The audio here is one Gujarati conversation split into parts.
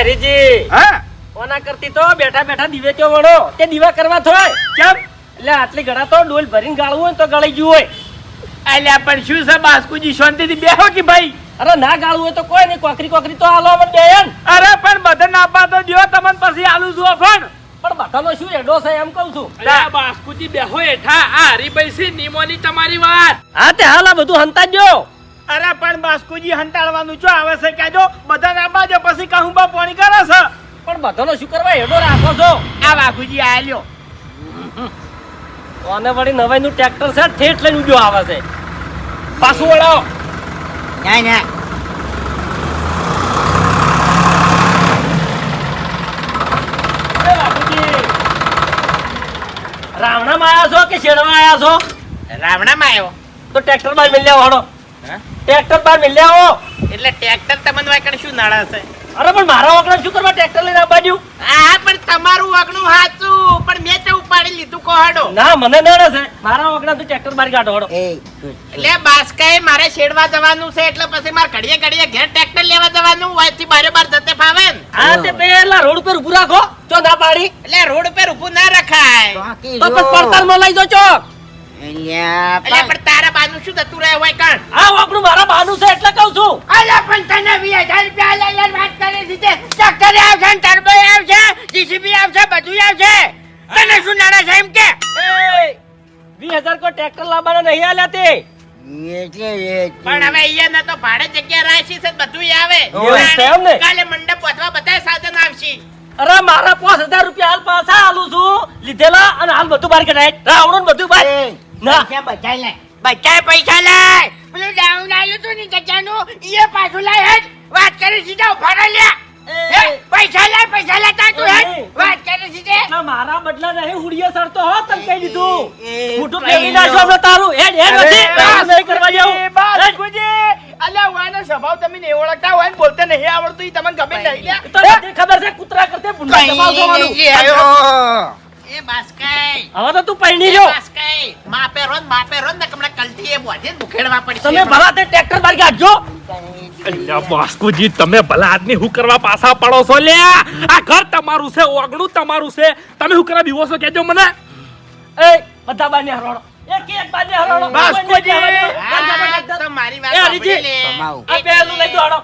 હરીજી. હા? ઓના કરતી તો બેઠા બેઠા દીવે કયો વળો? તે દીવા કરવા થોય કેમ? એટલે આટલી ઘડા તો ડોલ ભરીને ગાળવું હોય તો ગળી ગયું હોય. એટલે પણ શું છે બાસ્કુજી? શાંતિથી બેહો કે ભાઈ? અરે ના ગાળવું હોય તો કોઈ નહીં. કોકરી કોકરી તો હાલો અમને બે અરે પણ બધા નાપા તો દ્યો તમને પછી આલુ જુઓ પણ પણ બધાનો શું એડો છે એમ કહું છું. ના. બાસ્કુજી બેહો એઠા આ હરીભાઈ છે નિમોની તમારી વાત. હા તે હાલ આ બધું હંતા જ જો અરે પણ બાસ્કુજી હંતાડવાનું છો આવે છે? કહેજો બધા રાબા જો પછી કહું બા પાણી કરે છે? પણ બધાનો શું કરવા એડો રાખો છો? આ બાપુજી આલ્યો અને વળી નવાઈ નું ટ્રેક્ટર છે ઠેઠ લઈને ઉડ્યો આવે છે. પાછું વળાવો. ના ના રાવણામાં આયા છો કે શેડમાં આવ્યા છો? રાવણામાં આવ્યો. તો ટ્રેક્ટર બાર મિલ્યા વાળો હે? ટ્રેક્ટર બાર મિલ્યા આવો. એટલે ટ્રેક્ટર તમને વાકણ શું નડે છે? અરે પણ મારા વાકણ શું કરવા ટ્રેક્ટર લઈને આ બાજુ હા પણ તમારું વાગણું હાચું પણ મેં તો ઉપાડી લીધું કોહાડો. ના મને નડે છે. મારા વગર તો ટ્રેક્ટર બાર કાઢો હડો એટલે બાસકાએ મારે શેડવા જવાનું છે એટલે પછી મારે ઘડીએ ઘડીએ ઘેર ટ્રેક્ટર લેવા જવાનું હોયથી બારે બાર જતે ફાવે હા તે પેલા રોડ ઉપર ઉભું રાખો ચો ના પાડી. એટલે રોડ પર ઊભું ના રખાય. તો પછી પડતાલમાં લઈ જો ચો. અલ્યા એટલે પણ તારા બાનું શું થતું રહે હોય કણ? આ વાપરું મારા બાનું છે એટલે કહું છું. અલ્યા પણ તને વીસ રૂપિયા લઈ લઈને વાત કરે છે ટ્રેક્ટર આવશે ને ટર્બો આવશે જીસીબી આવશે બધું આવશે. તને શું નડે છે એમ કે? વીસ હજાર કોઈ ટ્રેક્ટર લાવવાના નહીં આલ્યા તે. પણ હવે અહીંયા ના તો ભાડે જગ્યા રાખી છે બધું આવે. કાલે મંડપ વધવા બધા સાધન આવશે. અરે મારા પાંચ હજાર રૂપિયા હાલ પાછા આલું છું. લીધેલા અને હાલ બધું બાર કઢાય. રાવણું બધું બાર. ના. પૈસા લે. બચાય પૈસા લાય પેલું ડાઉન આવ્યું તું ની જગ્યાનું એ પાછું લાય હેડ. વાત કરી સીધા ઊભા લ્યા. પૈસા લે પૈસા લેતા તું હેડ. વાત કરે સીધે. ના, મારા બદલા નહીં સર તો હો તને કહી દીધું. મોટું પેલી નાખજો હમણાં તારું. હેડ હેડ નથી નહીં કરવા જાવ. હેડ. બાસ્કુજી અલ્યા વાયનો સ્વભાવ તમે નહીં ઓળખતા હોય ને બોલતે નહીં. આવડતું તમને ગમે નહીં. તો ખબર છે કૂતરા કરતે ભૂંડા સ્વભાવ વાળું. એ બાસ્કાઈ. હવે તો તું પૈણી એ બાસ્કાઈ. માપે રોન માપે રોન ને કમળા કલથી એ મુખેડવા પડશે. તમે ભલા તે ટ્રેક્ટર બાર કાઢજો અલ્યા બાસ્કુજી તમે ભલા આદમી હું કરવા પાછા પડો છો લે? આ ઘર તમારું છે ઓગણું તમારું છે. તમે હું કરવા બીવો છો કેજો મને. એ બધા બાને હરોડો એક એક બાને હરોડો બાસ્કોજી. હા, તો વાત સાંભળી લે. આ પેલું લઈ દો હરોડો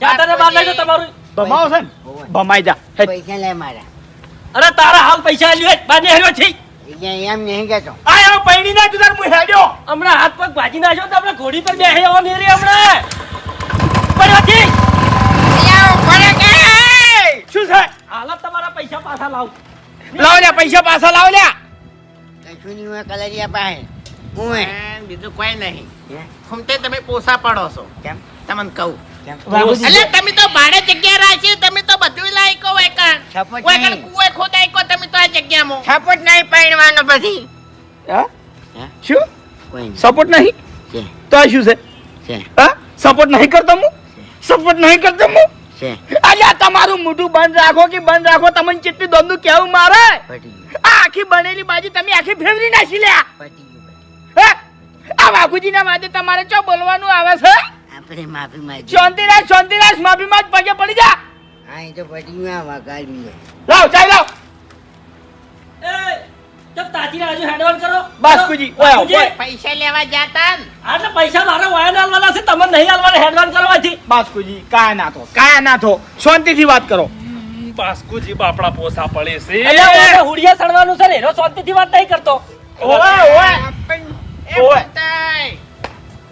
જાતા ને બાર લઈ દો તમારું. ભમાવો છે બમાઈ જા. પૈસા લે મારા. અરે તારા હાલ પૈસા લ્યો બાને હર્યો છે. એમ નહીં કેતો આ આવો પૈણી ના તું તાર હેડ્યો. હમણાં હાથ પગ ભાજી નાખ્યો તો આપણે ઘોડી પર બેહે આવો નહીં રે હમણાં. ઊભો કે? શું છે? હાલત તમારા પૈસા પાછા લાવ. લાવ લ્યા પૈસા પાછા લાવ લ્યા. કશું નહીં હોય કલરિયા પાસે. હું હે. બેન, બીજું કોઈ નહીં. ખુમતે તમે પોસા પડો છો. કેમ? તમને કહું. એટલે તમે તો ભાડે જગ્યા રાખી તમે તો બધું લાયકો હોય કણ. સપોર્ટ હોય કણ કુએ ખોદાય કો તમે તો આ જગ્યામાં. સપોર્ટ નહીં પહેરવાનો પછી. શું? સપોર્ટ નહીં? છે. તો આ શું છે? સપોર્ટ નહીં કરતો હું? સપોર્ટ નહીં કરતો હું? અલ્યા તમારું મોઢું બંધ રાખો કે બંધ રાખો તમને કેટલી દોમનું કેવું મારે? આખી બનેલી બાજી તમે આખી ફેરવી નાખી લ્યા. હે? આ વાઘુજીના માટે તમારે ચો બોલવાનું આવે છે? આપણે માફી માંગી શાંતિરાજ શાંતિરાજ માફી માંગ પગે પડી જા. હા એ તો પડી ગયું આ છે લાવ ચાલ લાવ. એ તાજી રાજુ કરો. ઓય. પૈસા લેવા જાતા પૈસા મારા છે તમને નહીં આલવાના હેડવાન કરવાથી. બાસ્કુજી કાયા ના થો કાયા ના થો. શાંતિથી વાત કરો. બાસ્કુજી બાપડા પોસા પડે છે. હુડિયા સડવાનું છે ને એનો શાંતિથી વાત નહીં કરતો. ઓય ઓય.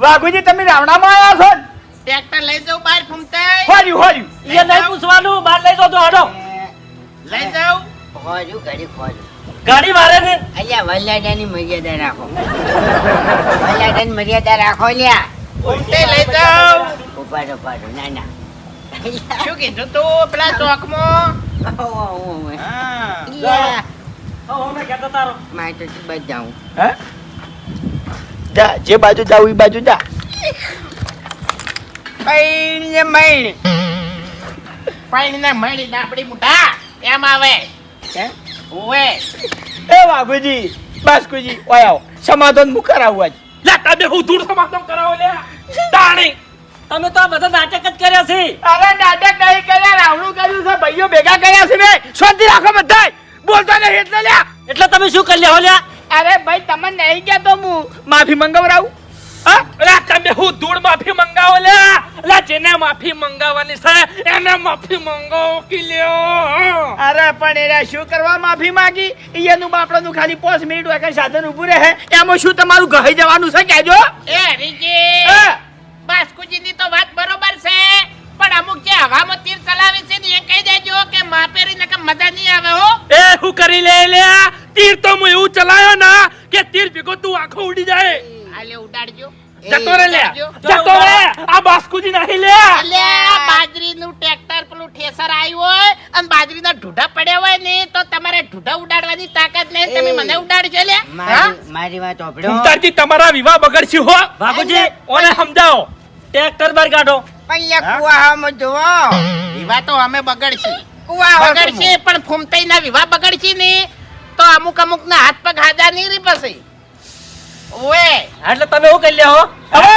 વાઘુજી તમે રાવણામાં આવ્યા છો? ટ્રેક્ટર લઈ જાઉં બહાર ફૂમતાઈ. હોર્યું હોર્યું એ નહીં પૂછવાનું બાર લઈ જાઓ તો હડો. લઈ જાઉં. ખોજું ઘડી ખોજું. ગાડી મારે ને અલ્યા વલ્લાડાની મર્યાદા રાખો. વલ્લાડાની મર્યાદા રાખો લ્યા લઈ જાઉં. ઉપાડો ઉપાડો ના ના શું કીધું તું? પેલા ચોકમાં? જા જે બાજુ જાવ એ બાજુ જા. પૈણ ને મૈણ પાણીને મળી ડાબડી મુઠા એમ આવે? હે? ઓએ એ બાબુજી બાસ્કુજી ઓય આવો. સમાધાન મુ કરાવું આજ. લે તમે હું દૂર સમાધાન કરાવો લે? તાણી. તમે તો આ બધા નાટક જ કર્યા છે. અરે નાટક નહીં કર્યા રાવણું કર્યું છે ભાઈઓ ભેગા કર્યા છે ને. શાંતિ રાખો બધાય. બોલતા નહીં એટલે લ્યા. એટલે તમે શું કરી લ્યા લ્યા? અરે ભાઈ તમે નહીં ગયા તો હું માફી મંગાવરાવું? હા? અલા તમે હું ધૂળ માફી મંગાવો? લે અલા જેને માફી મંગાવવાની છે એને માફી મંગાવો કે લ્યો અરે પણ એરા શું કરવા માફી માંગી? એનું બાપડાનું ખાલી 5 મિનિટ વાગે સાધન ઊભું રહે. એમાં શું તમારું ઘરે જવાનું છે કહેજો? એ હરીજી. બાસ્કુજીની તો વાત બરોબર છે પણ અમુક જે હવામાં તીર ચલાવે છે ને એ કહી દેજો કે માપેરી ને મજા નહીં આવે હો. એ હું કરી લે લે તીર તો હું એવું ચલાયો ના કે તીર ભેગો તું આખો ઉડી જાય. આલે ઉડાડજો. જતો રે લે. જતો રે આ બાસ્કુજી નહીં લે. લે બાજરી નું ટ્રેક્ટર પેલું ઠેસર આવ્યું હોય અને બાજરીના ઢૂઢા પડ્યા હોય ને તો તમારે ઢૂઢા ઉડાડવાની તાકાત નહીં. તમે મને ઉડાડજો લે. મારી મારી વાત સાંભળો. ઉતારજી તમારા વિવાહ બગડશે હો. બાપુજી ઓને સમજાવો. ટ્રેક્ટર બાર કાઢો. પણ કુવા હમ જોવો વિવાહ તો અમે બગડશી. કુવા બગડશે પણ ફૂમતાઈ ના વિવાહ બગડશે ને તો અમુક અમુક ના હાથ પગ હાજા નહીં રી પછી. ઓએ એટલે તમે શું કરી લ્યા હો? હવે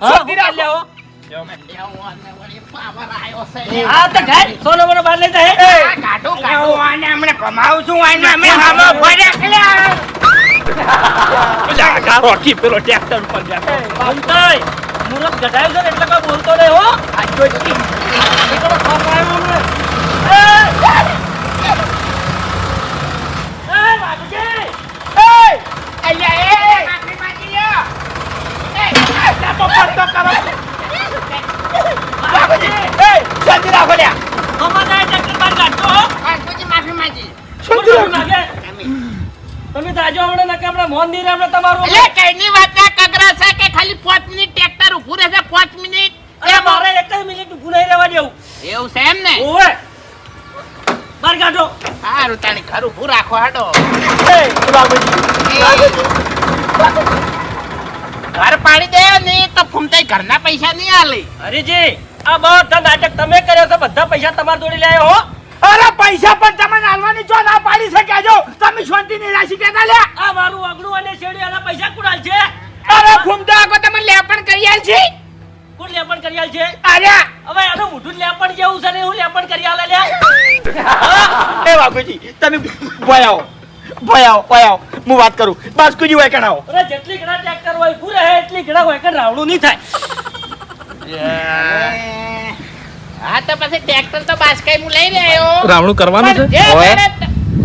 હા, શું કરી. લ્યા હો? દેવોને વળી પાવર આયો છે. હા તો ઘાટ સોનો મોનો બાર લઈ જાય આ કાઢો, કાઢો. આને હમણાં ભમાવું છું આને અમે હામો પેલા આગા રોકી પેલો ટ્રેક્ટર ઉપર બેઠો ભમતાઈ, મુરત ગઢાયું છે ને એટલે કોઈ બોલતો નહીં હો નીકળો, ખોફ આવ્યો હમણાં. એ! એ, બાપુજી! અલ્યા, એ, માફી માંગી લ્યો. એ, કરો. બાપુજી એ રાખો લ્યા હો. બાપુજી માફી માંગી. શું લાગે? તમે તાજો હમણાં નકે હમણાં મોહન નહીં રહે હમણાં તમારું અલ્યા, કઈની વાતના કગરા છે કે ખાલી પાંચ મિનિટ ટ્રેક્ટર ઊભું રહેશે પાંચ મિનિટ અરે મારે એક જ મિનિટ ઊભું નહીં રહેવા દેવું એવું છે એમ ને ઓવે બાર કાઢો સારું તાણી ખરું ઊભું રાખો હાડો એ બાપુજી ઘર પાડી દે ને તો ફૂમતાઈ ઘરના પૈસા નહીં આલે. હરીજી આ બધા નાટક તમે કર્યો છો બધા પૈસા તમારા જોડે લાયો હો અરે પૈસા પણ તમે નાલવાની જો ના પાડી શક્યા જો તમે શાંતિ નહીં રાખી કેતા લ્યા? આ મારું અગડું અને શેડી આના પૈસા કુડાલ છે અરે ફૂમતા આગો તમે લેપણ કરી આલ છે કોણ લેપણ કરી આલ છે અરે! હવે આનો મોઢું લેપણ જેવું છે ને હું લેપણ કરી આલે લ્યા. એ બાપુજી તમે ભય આવો ભય આવો ભાઈ આવો હું વાત કરું. બાસ્કુજી હોય કણાવો અરે જેટલી ઘણા ટ્રેક્ટર હોય પૂરે રહે એટલી ઘણા હોય કણ રાવણું નહીં થાય. હા તો પછી ટ્રેક્ટર તો બાસકાઈ હું લઈ રહ્યો. રાવણું કરવાનું છે?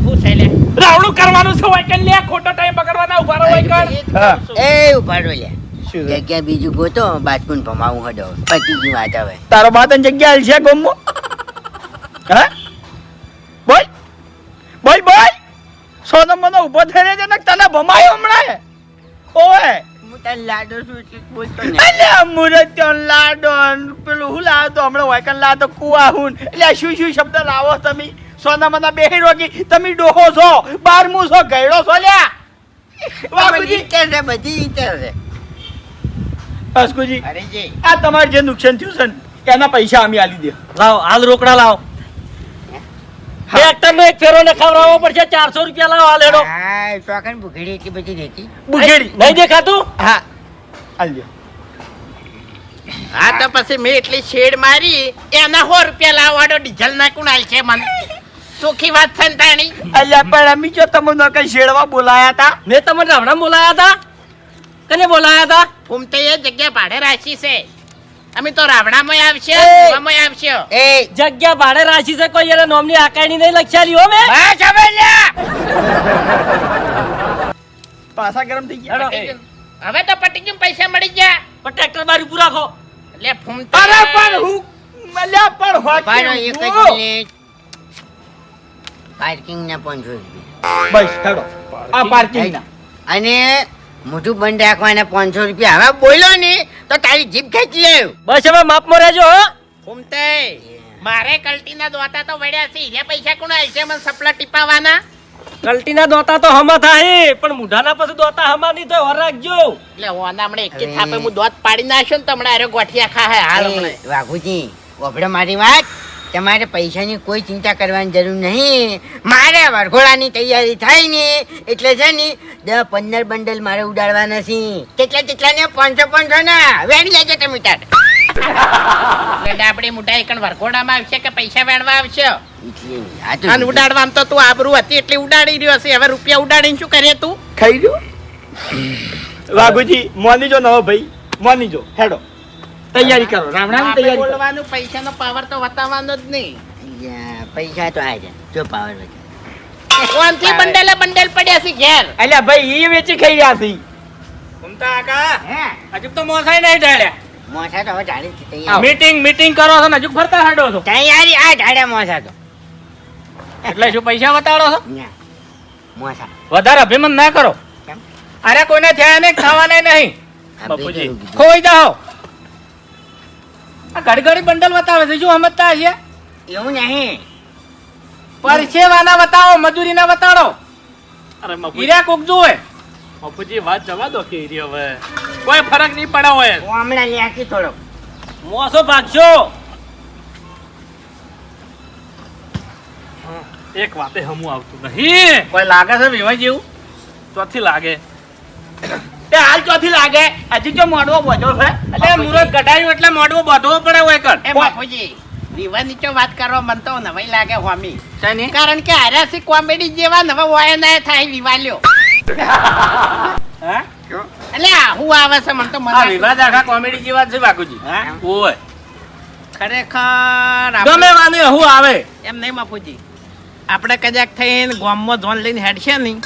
શું છે લે રાવણું કરવાનું છે હોય કે લે ખોટો ટાઈમ બગડવાના ઊભા રહો હોય કણ એ ઊભા રહો શું જગ્યા બીજું ગોતો બાજકુન ભમાવું હડો. પતિજી વાત આવે. તારો બાતન જગ્યા છે ગોમો હા? ઊભો થઈ રહ્યો છે ને તને ભમાયો હમણાં ઓય! હું લાડો છું એટલે બોલતો ને? અલ્યા મુરત્યો લાડો પેલું હું લાવો તો હમણાં વાયકન લાવો તો કુવા હું એટલે શું શું શબ્દ લાવો તમે? સોના મના બેહી રોકી તમે ડોહો છો બારમું છો ગયડો છો લ્યા બધી બાપુજી છે બધી ઈચ્છા છે. બાસ્કુજી અરે જી. આ તમારે જે નુકસાન થયું છે ને એના પૈસા અમે આલી દે. લાવો હાલ રોકડા લાવો. ટ્રેક્ટર નો એક ફેરો ને ખવડાવવો પડશે ચારસો રૂપિયા લાવો લેડો. હેડો હા ચોકન ભૂખડી એટલી બધી રહેતી. બુઘેડી નહીં દેખાતું? હા. આલી હા તો પછી મેં એટલી શેડ મારી એના સો રૂપિયા લાવવાનો ડીઝલ ના કુણાલ છે મને. સુખી વાત છે તાણી? અલ્યા પણ અમે જો તમને કઈ શેડવા બોલાયા હતા? મેં તમને હમણાં બોલાયા હતા? કને બોલાયા હતા? ફૂમતે એ જગ્યા ભાડે રાખી છે. અમે તો રાવણામાં આવશે રાવણામાં આવશે. એ! જગ્યા ભાડે રાખી છે કોઈ એને નોમની આકારણી નહીં લખ્યાલી હો મે! બસ હવે લ્યા પાછા ગરમ થઈ ગયા. હવે તો પટી ગયું પૈસા મળી ગયા. પણ ટ્રેક્ટર બારી પૂરા ખો એટલે ફૂમ અરે પણ હું અલ્યા પણ પાડો એક જ મિનિટ. પાર્કિંગ ને પણ જોઈ બસ હેડો. આ પાર્કિંગ ના. અને મોઢું બંધ રાખવાના પાંચસો રૂપિયા. હવે બોલો ને તો તારી જીભ ખેંચી લેવ બસ હવે માપમાં રહેજો હો. ફૂમતે મારે કલ્ટીના દોતા તો વળ્યા છે. એ પૈસા કોણ આવશે છે મને સપલા ટીપાવાના? કલ્ટીના દોતા તો હમા થાય પણ મુઢાના પછી દોતા હમા નહીં થાય રાખજો. એટલે ઓના હમણાં એક થાપે હું દોત પાડી નાખ્યો ને તમને અરે ગોઠિયા ખાહે. હાલ હમણાં. વાઘુજી ઓભડે મારી વાત. તમારે પૈસાની કોઈ ચિંતા કરવાની જરૂર નહીં. મારે વરઘોડાની તૈયારી થાય ને એટલે છે ને દસ પંદર બંડલ મારે ઉડાડવાના છે. કેટલા કેટલા ને? પાંચસો પાંચસો ના. વેણી લેજો તમે તાર. ડાબડી મુઢા એકણ વરઘોડામાં આવશે કે પૈસા વેણવા આવશે? અને ઉડાડવામાં તો તું આબરૂ હતી એટલે ઉડાડી રહ્યો હશે હવે રૂપિયા ઉડાડીને શું કરે તું? ખાઈ ગયો વાઘુજી મોની જો નવો ભાઈ. મોની જો હેડો. તૈયારી કરો રામ રામ તૈયારી બોલવાનું પૈસાનો પાવર તો બતાવવાનો જ નહીં. પૈસા તો આ જાય જો પાવર ફોનથી બંડલે બંડલ પડ્યા છે ઘેર? એટલે ભાઈ ઈ વેચી ખાઈ રહ્યા છે. ઉમતા કાકા હે? હજુ તો મોસાઈ નહીં ઢાળ્યા. મોસા તો હવે ઢાળે છે તૈયાર. મીટિંગ મીટિંગ કરો છો ને હજુ ફરતા હાડો છો. તૈયારી આ ઢાળ્યા મોસા તો. એટલે શું પૈસા બતાડો છો? મોસા વધારે અભિમાન ના કરો. અરે કોઈને થયા ને ખાવાના નહીં. બાપુજી. ખોઈ જાઓ. આ ઘડી ઘડી બંડલ બતાવે છે શું સમજતા હશે એવું નહીં. પરસેવાના બતાવો મજૂરીના બતાડો અરે હીરા કોક જોવે બાપુજી વાત જવા દો કે હીરી હવે. કોઈ ફરક નહીં પડે હોય હું હમણાં લ્યાકી થોડો. મોસો ભાગશો. એક વાતે હમું આવતું નહીં. કોઈ લાગે છે વિવાહ જેવું? ચોથી લાગે. તે હાલ ચોથી લાગે. હજી જો મોડવો બધો છે. એટલે મુરત કઢાયું એટલે મોડવો બધો પડે હોય કર. એ બાપુજી વિવાહ નીચો વાત કરવા મન તો નવાઈ લાગે હોમી. શેની? કારણ કે આરાસી કોમેડી જેવા નવા વાય ના થાય વિવાલ્યો. હા? એટલે હું આવે છે મન તો મને વિવાદ આખા કોમેડી જેવા છે બાકુજી હા? ઓય ખરેખર ગમે વાની હું આવે. એમ નહીં બાપુજી. આપણે કદાચ થઈને ગોમમાં ધોન લઈને હેડશે નહીં.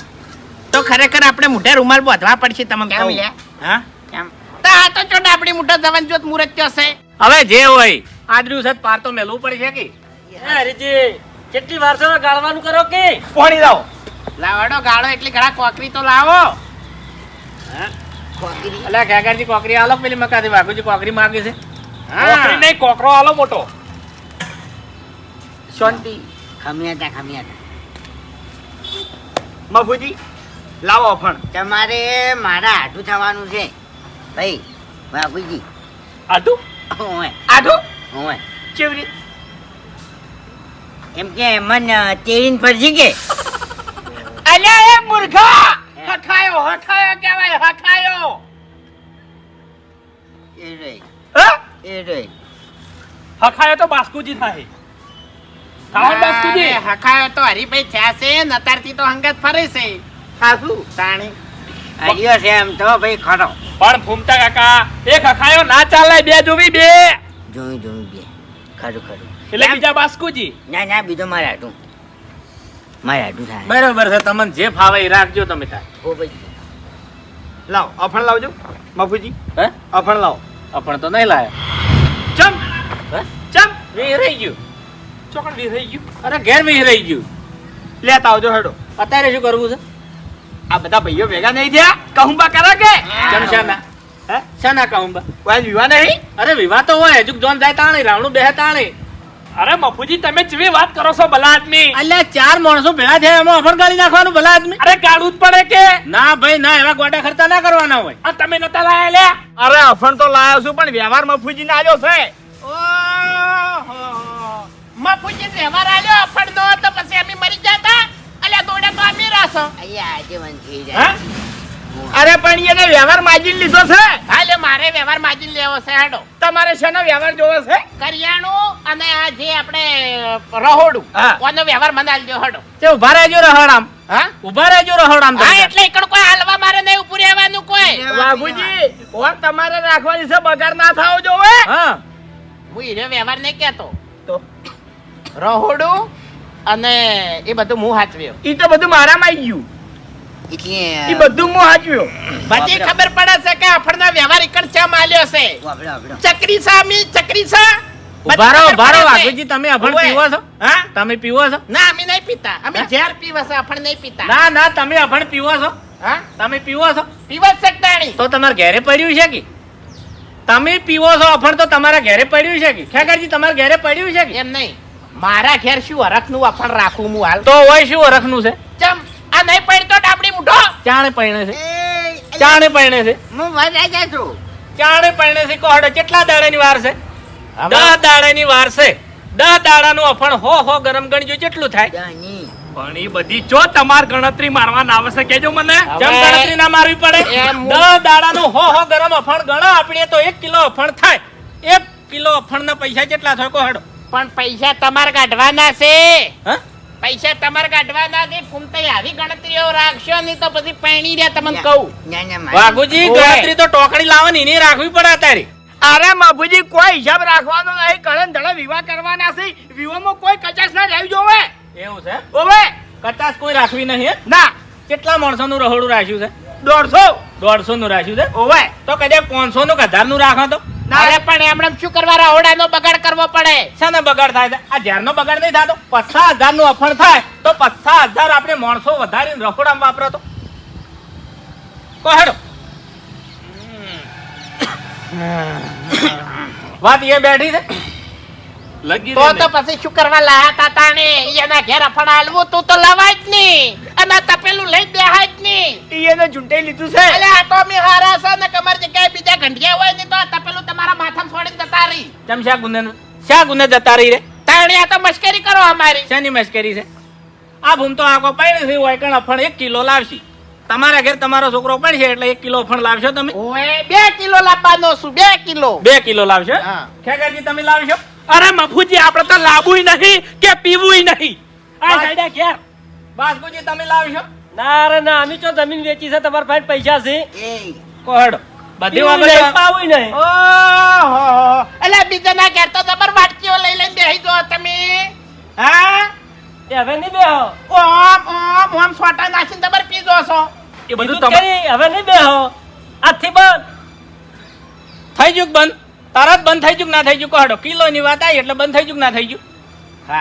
તો ખરેખર આપણે મોઢે રૂમાલ બાંધવા પડશે તમને કેમ લે? હા? કેમ? તો આ તો ચોટ આપણી મોઢા જવાન જોત મુરત હશે હવે જે હોય આદર્યું છે પાર તો મેલવું પડશે કે? હરીજી કેટલી વાર છે ગાળવાનું કરો કે? પાણી લાવો. લાવાડો ગાળો એટલી ઘણા કોકરી તો લાવો. અલા એટલે કોકરી આલો પેલી મકાથી? બાગુજી કોકરી માગે છે. હા. કોકરી નહીં કોકરો આલો મોટો. શાંતિ ખમિયાતા ખમિયાતા. મફુજી લાવો પણ તમારે મારા આઢું થવાનું છે. ભાઈ બાપુજી આઢું ઓય. આઢું ઓય. કેવી એમ કે મન તેરીન ફરજી કે? અલ્યા એ મૂર્ખા! હઠાયો હઠાયો કહેવાય હઠાયો એ રે? એ રે. હખાયો તો બાસ્કુજી થાય ખાવા બાસ્કુજી. હખાયો તો હરીભાઈ થયા છે નતારથી તો હંગત ફરે છે. સાસુ તાણી. આવ્યો છે એમ તો ભાઈ ખરો પણ ફૂમતા કાકા એક હખાયો ના ચાલે બે જોવી બે. જોઈ જોયું બે. ખરું ખરું એટલે બીજા બાસ્કુજી? ના ના બીજો મારે હાટું મારે હાટું થાય. બરોબર છે તમને જે ફાવે એ રાખજો તમે તાર. ઓ ભાઈ. લાવો અફણ લાવજો મફુજી હે? અફણ લાવો. અફણ તો નહીં લાવ્યો ચમ! હે? ચમ! વિહરાઈ ગયું. ચોકડ વિહરાઈ ગયું. અરે ઘેર વિહરાઈ ગયું. લેતા આવજો હેડો. અત્યારે શું કરવું છે? આ બધા ભાઈઓ ભેગા નહીં થયા? કહુંબા કરે કે? ચમશાના હે? શાના કહું બા કોઈ વિવાહ નહીં? અરે વિવાહ તો હોય હજુ જોન જાય તાણી રાવણું બેહે તાણી. અરે મફુજી તમે જેવી વાત કરો છો ભલા આદમી? અલ્યા ચાર માણસો ભેળા થયા એમાં અફર ગાળી નાખવાનું ભલા આદમી? અરે ગાળું જ પડે કે? ના ભાઈ ના એવા ગોટા ખર્ચા ના કરવાના હોય. આ તમે નતા લાયા લ્યા? અરે અફણ તો લાયો છું પણ વ્યવહાર મફુજી ના આવ્યો છે. ઓહો. મફુજી વ્યવહાર આવ્યો અફણ નો તો પછી અમે મરી જતા દોડે તો અમે રાસો અહીંયા આજે થઈ? જાય. અરે પણ એને વ્યવહાર માજીન લીધો છે? હાલે મારે વ્યવહાર માજીન લેવો છે હેડો. તમારે શેનો વ્યવહાર જોવો છે? કરિયાણું અને આ જે આપણે રહોડું હા. ઓનો વ્યવહાર મને આલજો હેડો. તે ઊભા રહેજો રહોડામ હા? ઊભા રહેજો રહોડામ હા એટલે એકણ કોઈ હાલવા મારે નહીં ઉભું રહેવાનું કોઈ. બાબુજી ઓર તમારે રાખવાની છે બગાડ ના થાવો જોવે હા. હું હીરો વ્યવહાર નહીં કહેતો. તો? રહોડું અને એ બધું હું હાચવ્યો. ઈ તો બધું મારામાં આવી ગયું. ઈ બધું હું હાચવ્યો. પછી ખબર પડે છે કે આપણને વ્યવહાર એકણ છે માલ્યો છે? ચકરી સા મી ચકરી સા ઊભા રહો બધી ઊભા રહો ખબર પડે છે. વાઘુજી તમે અભણ પીવો છો? હા? તમે પીવો છો? ના અમે નહીં પીતા. અમે? ઝેર પીવે છે આપણે નહીં પીતા. ના ના તમે અભણ પીવો છો? હા? તમે પીવો છો? પીવા જ શકતા તો તમારે ઘેરે પડ્યું છે કે? તમે પીવો છો અફણ તો તમારા ઘેરે પડ્યું છે કે? ખેગરજી તમારા ઘેરે પડ્યું છે કે? એમ નહીં. મારા ઘેર શું હરખનું અફણ રાખું હું હાલ? તો હોય શું વરખનું છે? ચમ આ નહીં પડતો ડાબડી મૂઠો ચાણે પૈણે છે. એ ચાણે પૈણે છે. હું વરાજા છું. ચાણે પૈણે છે કોહડે કેટલા દાડાની વાર છે? દસ દાડાની વાર છે. દસ દાડાનું અફણ હો હો ગરમ ગણજો કેટલું થાય. પણ એ બધી જો તમાર ગણતરી મારવાના આવશે કેજો મને. જેમ ગણતરી ના મારવી પડે. દહ દાડાનું હો હો ગરમ અફણ ગણો આપણે તો એક કિલો અફણ થાય. એક કિલો અફણના પૈસા કેટલા થાય કો હેડો. પણ પૈસા તમારે કાઢવાના છે. પૈસા તમારે કાઢવાના છે. ફૂમતાઈ આવી ગણતરીઓ રાખશો નહીં તો પછી પૈણી રહ્યા તમને કહું. ના ના વાઘુજી ગણતરી તો ટોકડી લાવવાની નહીં રાખવી પડે અત્યારે. અરે બાબુજી કોઈ હિસાબ રાખવાનો નહીં. કરણ ધડે વિવાહ કરવાના છે. વિવાહમાં કોઈ કચાસ ના રહેવી જોવે એવું છે? ઓવે કચાસ કોઈ રાખવી નહીં ના. કેટલા માણસોનું રહોડું રાખ્યું છે? દોઢસો. દોઢસો નું રાખ્યું છે? ઓવાય તો કદાચ પાંચસો નું હજારનું રાખો તો? અરે પણ એમણે શું કરવા? રાહોડાનો બગાડ કરવો પડે. શાનો બગાડ થાય છે? આ ઝાડનો બગાડ નહીં થતો. પચાસ હજારનું અફણ થાય તો પચાસ હજાર આપણે માણસો વધારીને રખોડામાં વાપરો તો. કોહડો વાત એ બેઠી છે. લગી તો તો પછી શું કરવા લાયા તાતા ને એના ઘેર અફણ આલવું તું તો લવાય જ નહીં. અને આ તપેલું લઈ દેહાય જ નહીં. એને ચૂંટાઈ લીધું છે? અલે આ તો મી હારા છે ને કમર જગ્યાએ બીજા ઘંટિયા હોય ને તો તપેલું તમારા માથામાં છોડીને જતા રહી. તમ શા ગુને શા ગુને જતા રહી રે? તાણે આ તો મશ્કરી કરો અમારી. શેની મશ્કરી છે? આ ભૂમ તો આખો પાણી થઈ હોય કણ અફણ એક કિલો લાવશી. તમારા ઘેર તમારો છોકરો પણ છે એટલે એક કિલો ફણ લાવશો તમે. બે કિલો લાવવાનો છું બે કિલો. બે કિલો લાવશો? હા. ખેગરજી તમે લાવશો? અરે મફુજી આપણે તો લાવવું નહીં કે પીવું નહીં. આ. સાઈડે ઘેર. બાસ્કુજી તમે લાવશો ના અરે ના અમે તો જમીન વેચી છે તમારા પાસે પૈસા છે. એ બધી પીવું પાવું નહીં ઓહો એટલે બીજાના ઘેર તો જબર વાટકીઓ લઈ લઈને બેહી જો તમે. હા? એ હવે નહીં બેહો. ઓમ ઓમ ઓમ સોટા નાખીને જબર પી જો છો. એ બધું તમે તમારે હવે નહીં બેહો. આથી બંધ. થઈ ગયું બંધ? તરત બંધ થઈ ગયું ના થઈ ગયું? કહડો કિલો ની વાત આવી એટલે બંધ થઈ ગયું ના થઈ ગયું?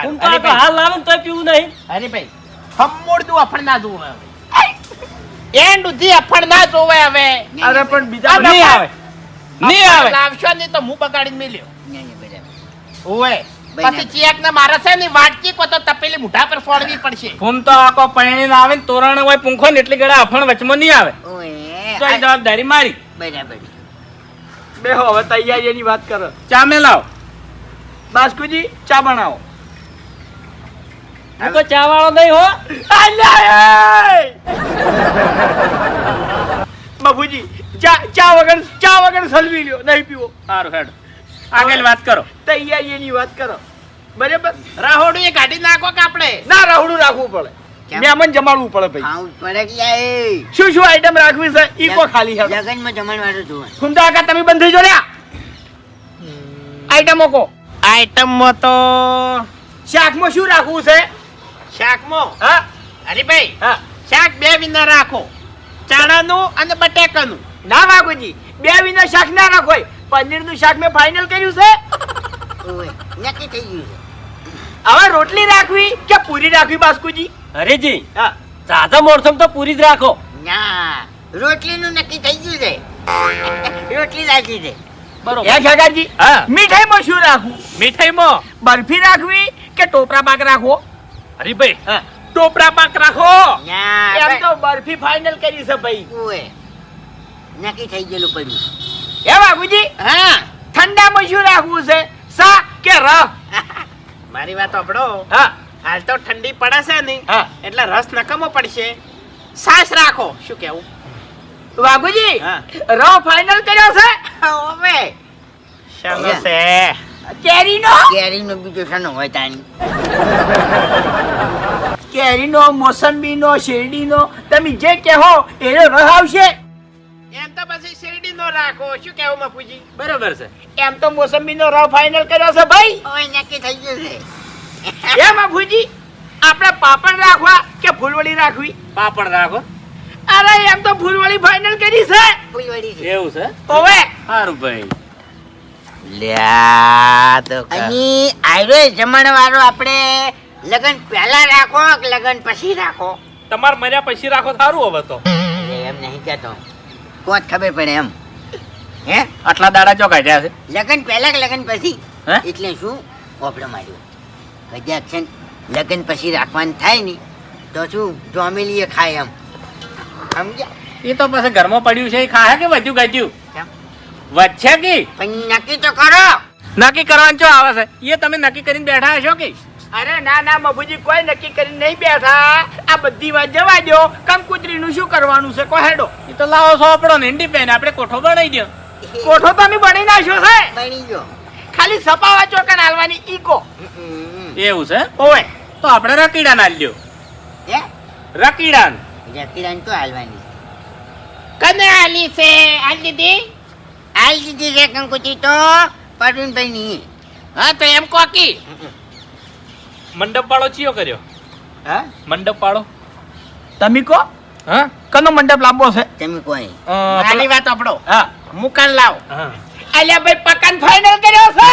હું તો આ હાલ લાવે તો પીવું નહીં. હરીભાઈ હમોડતું અફણ ના જોવે હવે. એન્ડ સુધી અફણ ના જોવે હવે. અરે પણ બીજા નહીં આવે. નહીં આવે. લાવશો નહીં તો હું બગાડીને મેલ્યો. ઓએ પછી ચેક ને મારે છે ને વાટકી કો તો તપેલી મુઠા પર ફોડવી પડશે. ફૂમ તો આખો પૈણી આવે ને તોરણ હોય પૂંખો ને એટલી ગળા અફણ વચમાં નહીં આવે. ઓએ તો જવાબદારી મારી. બરાબર. બેહો હવે તૈયારીની વાત કરો. ચા મે લાવો. બાસ્કુજી ચા બનાવો. હું તો ચા વાળો નહીં હો. અલ્યા બાપુજી ચા ચા વગર ચા વગર સલવી લ્યો નહીં પીવો. સારું હેડ. આગળ વાત કરો. તૈયારીની વાત કરો. બરાબર? રાહોડું એ કાઢી નાખો કે આપણે? ના રાહોડું રાખવું પડે. કેમ? મહેમાન જમાડવું પડે ભાઈ. ખાવું પડે કે યાર, શું શું આઈટમ રાખવી છે? ઈ કો ખાલી હે લગનમાં જમણવારો જોવા. ખુમતા કા તમે બંધ થઈ જો લ્યા. આઈટમો કો આઈટમમાં તો શાકમાં શું રાખવું છે? શાકમાં? હા. હરીભાઈ હા. શાક બે વિના રાખો. ચણાનું અને બટેકાનું. ના બાપુજી બે વિના શાક ના રાખો પનીરનું શાક મેં ફાઇનલ કર્યું છે? નક્કી થઈ ગયું છે. હવે રોટલી રાખવી કે પૂરી રાખવી બાસ્કુજી? હરીજી હા. સાદા મોણસો તો પૂરી જ રાખો. ના રોટલીનું નક્કી થઈ ગયું છે. રોટલી રાખી છે. બરોબર. એ કાકાજી હા. મીઠાઈમાં શું રાખવું મીઠાઈમાં બરફી રાખવી કે ટોપરા પાક રાખવો? હરીભાઈ હા. ટોપરા પાક રાખો. એમ ભાઈ. તો બરફી ફાઇનલ કરી છે ભાઈ. ઓએ નક્કી થઈ ગયેલું પડ્યું. હે બાબુજી હા. ઠંડામાં શું રાખવું છે સા કે રસ મારી વાત સાંભળો. હા. હાલ તો ઠંડી પડે છે ને એટલે રસ નકામો પડશે. સાસ રાખો. શું કેવું? બાબુજી રો ફાઇનલ કર્યો છે? ચાલો Yeah. છે. કેરીનો? કેરીનો બીજો શાનો હોય તાણી. કેરીનો મોસંબીનો શેરડીનો તમે જે કહો એનો રસ આવશે. એમ તો પછી શેરડી નો રાખો. શું કેવું બાપુજી બરોબર છે. એમ તો મોસંબીનો રસ ફાઇનલ કર્યો છે ભાઈ. ઓય નક્કી થઈ ગયું છે. એમ બાપુજી આપણે પાપડ રાખવા કે ફૂલવડી રાખવી? પાપડ રાખો. અરે એમ તો ફૂલવડી ફાઇનલ કરી છે. ફૂલવડી છે. એવું છે? ઓવે સારું ભાઈ. લ્યા તો અને આયરો જમણવારો આપણે લગન પહેલા રાખો કે લગન પછી રાખો? તમારે મર્યા પછી રાખો સારું હવે તો. એટલે એમ નહીં કહેતો. કોત ખબર પડે એમ? હે? આટલા દાડા ચો કાઢ્યા છે? લગન પહેલા કે લગન પછી? હે? એટલે શું? ઓપડો માર્યો. કદાચ છે ને લગન પછી રાખવાનું થાય ને તો શું જોમેલીએ ખાય એમ. સમજ્યા? એ તો પછી ઘરમાં પડ્યું છે એ ખાય કે વધ્યું ગજ્યું? કેમ? વધશે કે? પણ નક્કી તો કરો. નક્કી કરવાનું ચો આવે છે? એ તમે નક્કી કરીને બેઠા હશો કે? અરે ના ના બાબુજી કોઈ નક્કી કરીને નહીં બેઠા. આ બધી વાત જવા દો. કંકુતરીનું શું કરવાનું છે? કો હેડો. એ તો લાવો સોપડો ને ઈંડી પેન આપણે કોઠો બનાવી દો. કોઠો તો અમે બની નાખ્યો છે? બની ગયો. ખાલી સપાવા ચોકન હાલવાની ઈકો. એવું છે? ઓય તો આપણે રકીડાન આલ્યો. હે? રકીડાન. રકીડાન તો આલવાની કને આલી છે? આલ દીધી? આલ દીધી છે કંકુતી તો પરવીનભાઈ ની હા તો એમ કોકી મંડપ વાળો ચિયો કર્યો? હા? મંડપ વાળો તમે કહો હા? કનો મંડપ લાંબો છે? તમે કોઈ. આની વાત આપણો હા. મુકાન લાવ. હા. અલ્યા ભાઈ પકાન ફાઈનલ કર્યો છે?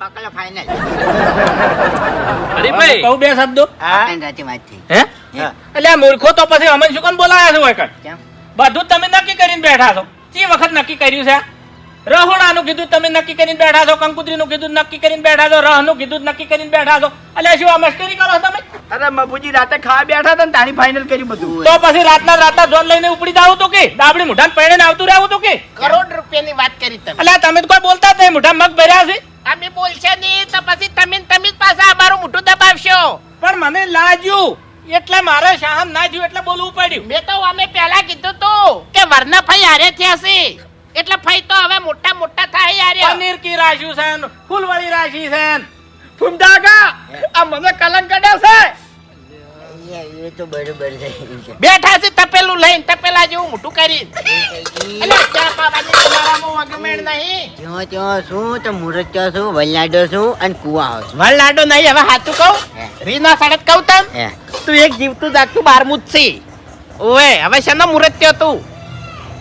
પકડો ફાઇનલ હરીભાઈ કહું બે શબ્દો? રાતે વાત થઈ હે? એટલે આ મૂર્ખો તો પછી અમને શું કામ બોલાયા છે હોય બધું તમે નક્કી કરીને બેઠા છો. જે વખત નક્કી કર્યું છે? રહોડાનું કીધું તમે નક્કી કરીને બેઠા છો કંકુત્રીનું કીધું નક્કી કરીને બેઠા છો રહનું કીધું નક્કી કરીને બેઠા છો. એટલે શું આ મસ્કરી કરો તમે? અરે મબુજી રાતે ખાવા બેઠા હતા ને તાણી ફાઇનલ કર્યું બધું. તો પછી રાતના રાતના જોન લઈને ઉપડી જાવ તો કે? દાબડી મુઢાન પૈણે આવતું રહેવું તો કે? કરોડ રૂપિયાની વાત કરી તમે. એટલે તમે તો કોઈ બોલતા જ નહીં મુઠા મગ ભર્યા છે? અમે બોલશે નહીં તો પછી તમે તમે પાછા અમારું મોઢું દબાવશો. પણ મને લાજ્યું. એટલે મારે શાહમ ના થયું એટલે બોલવું પડ્યું. મેં તો અમે પહેલા કીધું તું કે વરના ફઈ હારે થયા છે. એટલે ફઈ તો હવે મોટા મોટા થાય યાર પનીર કી રાશિ છે ફૂલવાળી રાશિ છે ને. ફૂમદાગા આ મને કલંક બરોબર છે બેઠા છે તપેલું લઈને તપેલા જેવું મોટું કરી નહીં. હવે સાચું કહું? રીના સડક કહું તમ તું એક જીવતું જાગતું બારમું જ છે. ઓએ હવે શેનો તું?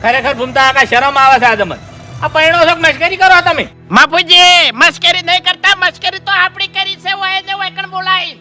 ખરેખર ભૂમતા કાકા શરમ આવે છે આ તમને આ પૈણો છો મશ્કરી કરો તમે? માપુજી મશ્કરી નહીં કરતા મશ્કરી તો આપણી કરી છે ઓય ને ઓય કણ બોલાઈ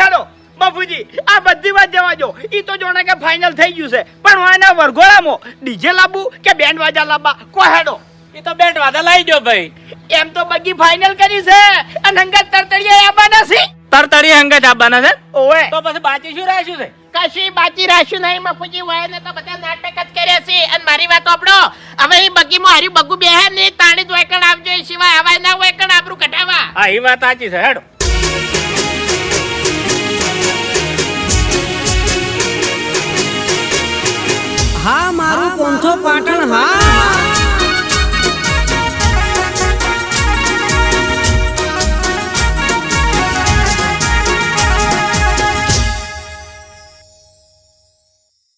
હારું. બાપુજી આ બધી વાત જવા દો. ઈ તો જોણે કે ફાઇનલ થઈ ગયું છે. પણ હું એના વરઘોડામાં ડીજે લાવવું કે બેન્ડ વાજા લાવવા કો હેડો. એ તો બેન્ડ વાજા લાવી દો ભાઈ. એમ તો બગી ફાઇનલ કરી છે. અને હંગત તરતડિયા આવવાના છે. તરતરી હંગત આપવાના છે? ઓએ તો પછી બાકી શું રાખ્યું છે? કશી બાકી રાખ્યું નહીં બાપુજી. વાયને ને તો બધા નાટક જ કર્યા છે. અને મારી વાત આપણો હવે એ બગીમાં હારી બગુ બેહે ને તાણી જ ઓય આવજો. એ સિવાય હવાય ના ઓય કણ આબરૂ કઢાવા. હા એ વાત સાચી છે. હેડો. મારું પોંથો પાટણ હા.